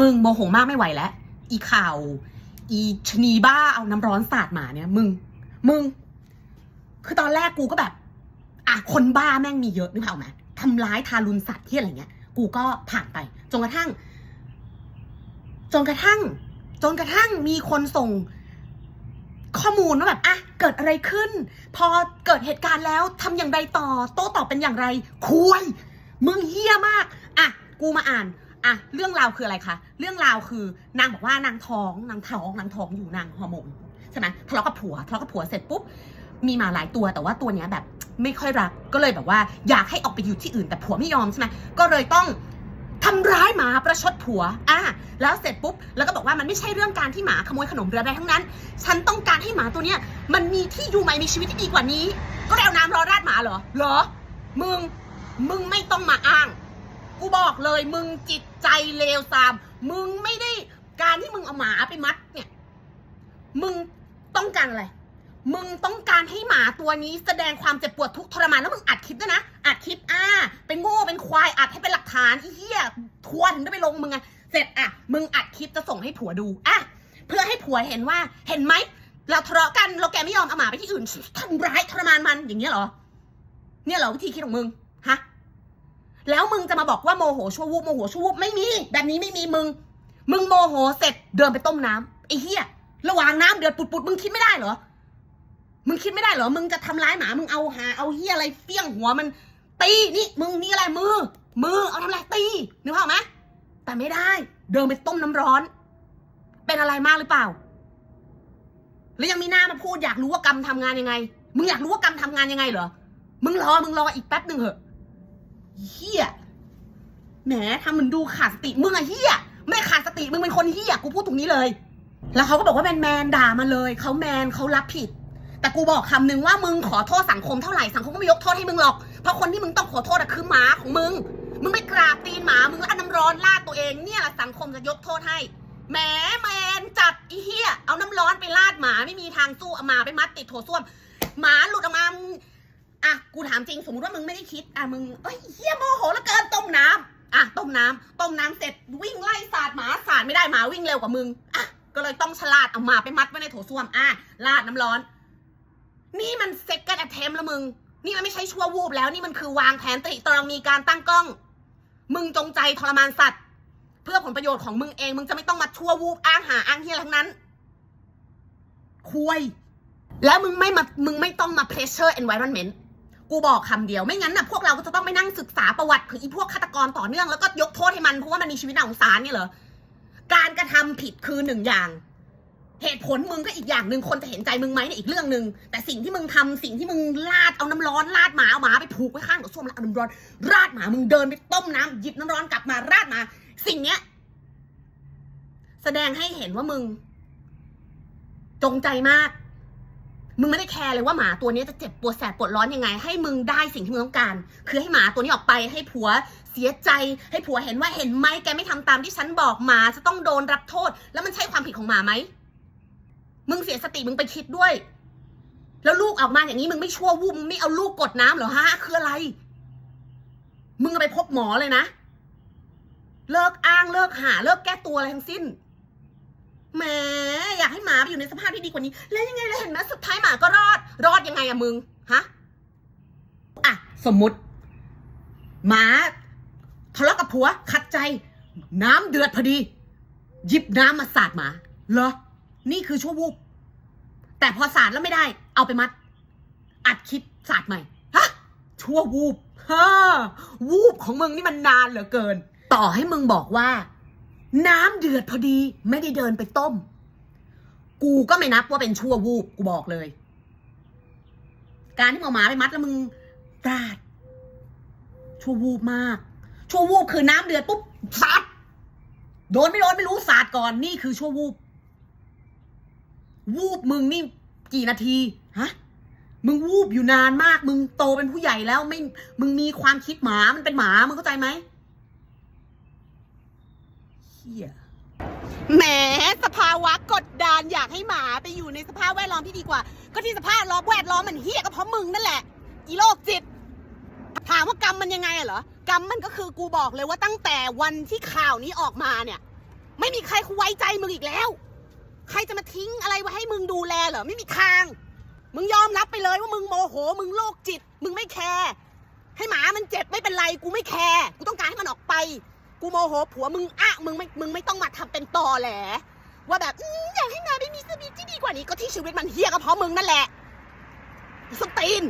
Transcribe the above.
มึงโมโหมากไม่ไหวแล้วอีข่าว อีชะนีบ้าเอาน้ำร้อนสาดหมาเนี่ย มึง มึง คือตอนแรกกูก็แบบ อะคนบ้าแม่งมีเยอะนึกภาพออกไหมทำร้ายทารุณสัตว์ที่อะไรเงี้ย กูก็ผ่านไป จนกระทั่ง จนกระทั่ง จนกระทั่งมีคนส่งข้อมูลว่าแบบอะเกิดอะไรขึ้น พอเกิดเหตุการณ์แล้วทำอย่างไรต่อ โต้ตอบเป็นอย่างไรคุยมึงเฮี้ยมาก อะ กูมาอ่าน อะเรื่องราวคืออะไรคะเรื่องราวคือนางบอกว่านางท้องนางท้องนางท้องอยู่นางฮอร์โมนใช่ไหมทะเลาะกับผัวทะเลาะกับผัวเสร็จปุ๊บมีมาหลายตัวแต่ว่าตัวเนี้ยแบบไม่ค่อยรักก็เลยแบบว่า อยากให้ออกไปอยู่ที่อื่นแต่ผัวไม่ยอมใช่ไหมก็เลยต้องทำร้ายหมาประชดผัว อะแล้วเสร็จปุ๊บ แล้วก็บอกว่ามันไม่ใช่เรื่องการที่หมาขโมยขนมหรืออะไรทั้งนั้น ฉันต้องการให้หมาตัวเนี้ย มันมีที่อยู่ใหม่ มีชีวิตที่ดีกว่านี้ ก็ได้เอาน้ำร้อนราดหมาเหรอ เหรอ มึง มึงไม่ต้องมาอ้าง กูบอกเลยมึงจิตใจเลวทราม มึงไม่ได้การที่มึงเอาหมาไปมัดเนี่ย มึงต้องการอะไร มึงต้องการให้หมาตัวนี้แสดงความเจ็บปวดทุกทรมานแล้วมึงอัดคลิปด้วยนะ อัดคลิปอ่าเป็นโง่เป็นควายอัดให้เป็นหลักฐานไอ้เหี้ยทวร์ถึงได้ไปลงมึงไงเสร็จอะ มึงอัดคลิปจะส่งให้ผัวดูอะเพื่อให้ผัวเห็นว่าเห็นไหมเราทะเลาะกันเราแกไม่ยอมเอาหมาไปที่อื่นทำร้ายทรมานมันอย่างเงี้ยเหรอ เนี่ยเหรอวิธีคิดของมึงฮะ แล้วมึงจะมาบอกว่าโมโหชั่ววูบโมโหชั่ววูบไม่มี แบบนี้ไม่มีมึง มึงโมโหเสร็จเดินไปต้มน้ำไอ้เหี้ยระหว่างน้ำเดือดปุดๆมึงคิดไม่ได้เหรอ มึงคิดไม่ได้เหรอ มึงจะทำร้ายหมา มึงเอาหา เอาเหี้ยอะไรเฟี้ยงหัวมันตีนี่มึงนี่อะไรมือ มือเอาทำอะไรตีนึกภาพไหมแต่ไม่ได้ เดินไปต้มน้ำร้อน เป็นอะไรมากหรือเปล่า แล้วยังมีหน้ามาพูดอยากรู้ว่ากรรมทำงานยังไง มึงอยากรู้ว่ากรรมทำงานยังไงเหรอ มึงรอมึงรออีกแป๊บหนึ่งเหอะ เฮียแหมทำเหมันดูขาดสติมึงอะเฮียไม่ขาดสติมึงเป็นคนเฮียกูพูดตรงนี้เลย แล้วเขาก็บอกว่าแมนแมนด่ามาเลยเขาแมนเขารับผิด แต่กูบอกคำหนึ่งว่ามึงขอโทษสังคมเท่าไหร่สังคมก็ไม่ยกโทษให้มึงหรอก เพราะคนที่มึงต้องขอโทษอะคือหมาของมึง มึงไปกราบตีนหมามึงแล้วเอาน้ำร้อนราดตัวเองเนี่ยแหละสังคมจะยกโทษให้แหมแมนจัดอีเหี้ยเอาน้ำร้อนไปราดหมาไม่มีทางสู้เอาหมาไปมัดติดโถส้วม หมาหลุดออกมา อะกูถามจริงสมมติว่ามึงไม่ได้คิด อะมึงเอ้ยเฮียโมโหแล้วเกินต้มน้ำอะต้มน้ำต้มน้ำเสร็จวิ่งไล่สาดหมาสาดไม่ได้หมาวิ่งเร็วกว่ามึงอะก็เลยต้องฉลาดเอาหมาไปมัดไว้ในโถส้วมอะราดน้ำร้อน นี่มันเซ็กกันแอทเทมแล้วมึง นี่มันไม่ใช่ชั่ววูบแล้วนี่มันคือวางแผนตริตรองมีการตั้งกล้อง มึงจงใจทรมานสัตว์ เพื่อผลประโยชน์ของมึงเองมึงจะไม่ต้องมาชั่ววูบอ้างหาอ้างเฮียทั้งนั้นคุยแล้วมึงไม่มามึงไม่ต้องมา pressure environment กูบอกคำเดียวไม่งั้นน่ะพวกเราก็จะต้องไปนั่งศึกษาประวัติของอีพวกฆาตกรต่อเนื่องแล้วก็ยกโทษให้มันเพราะว่ามันมีชีวิตน่าสงสารเนี่ยเหรอการกระทำผิดคือหนึ่งอย่าง เหตุผลมึงก็อีกอย่างหนึ่งคนจะเห็นใจมึงไหมเนี่ยอีกเรื่องหนึ่งแต่สิ่งที่มึงทำสิ่งที่มึงลาดเอาน้ำร้อนลาดหมาเอาหมาไปผูกไว้ข้างกับส้วมแล้วเอาน้ำร้อนราดหมามึงเดินไปต้มน้ำหยิบน้ำร้อนกลับมาราดหมา สิ่งเนี้ย แสดงให้เห็นว่ามึง จงใจมาก มึงไม่ได้แคร์เลยว่าหมาตัวนี้จะเจ็บปวดแสบปวดร้อนยังไง ให้มึงได้สิ่งที่มึงต้องการ คือให้หมาตัวนี้ออกไปให้ผัวเสียใจ ให้ผัวเห็นว่าเห็นไหมแกไม่ทำตามที่ฉันบอกหมาจะต้องโดนรับโทษ แล้วมันใช่ความผิดของหมาไหมมึงเสียสติมึงไปคิดด้วย แล้วลูกออกมาอย่างนี้มึงไม่ชั่ววูบมึงไม่เอาลูกกดน้ำเหรอฮะคืออะไร มึงไปพบหมอเลยนะ เลิกอ้างเลิกหา เลิกแก้ตัวอะไรทั้งสิ้น แหมอยากให้หมาไปอยู่ในสภาพที่ดีกว่านี้ แล้วยังไงล่ะเห็นไหมสุดท้ายหมาก็รอด รอดยังไงอะมึงฮะอะสมมุติ หมาทะเลาะกับผัวขัดใจ น้ำเดือดพอดี หยิบน้ำมาสาดหมาเหรอ นี่คือชั่ววูบแต่พอสาดแล้วไม่ได้ เอาไปมัด อัดคลิปสาดใหม่ฮะชั่ววูบฮ่าวูบของมึงนี่มันนานเหลือเกิน ต่อให้มึงบอกว่า น้ำเดือดพอดี ไม่ได้เดินไปต้ม กูก็ไม่นับว่าเป็นชั่ววูบกูบอกเลย การที่มึงเอาหมาไปมัดแล้วมึงราดชั่ววูบมาก ชั่ววูบคือน้ำเดือดปุ๊บสาดโดนไม่โดนไม่รู้สาดก่อนนี่คือชั่ววูบวูบมึงนี่กี่นาทีฮะมึงวูบอยู่นานมาก มึงโตเป็นผู้ใหญ่แล้วไม่ มึงมีความคิดหมา มันเป็นหมา มึงเข้าใจไหม เฮียแหมสภาวะกดดันอยากให้หมาไปอยู่ในสภาพแวดล้อมที่ดีกว่า ก็ที่สภาพล้อมแวดล้อมมันเฮียก็เพราะมึงนั่นแหละ อีโรคจิต ถามว่ากรรมมันยังไงอะเหรอกรรมมันก็คือกูบอกเลยว่าตั้งแต่วันที่ข่าวนี้ออกมาเนี่ย ไม่มีใครไว้ใจมึงอีกแล้ว ใครจะมาทิ้งอะไรไว้ให้มึงดูแลเหรอไม่มีทาง มึงยอมรับไปเลยว่ามึงโมโห มึงโรคจิต มึงไม่แคร์ให้หมามันเจ็บไม่เป็นไรกูไม่แคร์กูต้องการให้มันออกไป กูโมโหผัวมึงอะมึงไม่มึงไม่ต้องมาทำเป็นตอแหลว่าแบบออยากให้นายได้มีชีวิตที่ดีกว่านี้ก็ที่ชีวิตมันเฮี้ยก็เพราะมึงนั่นแหละสตีน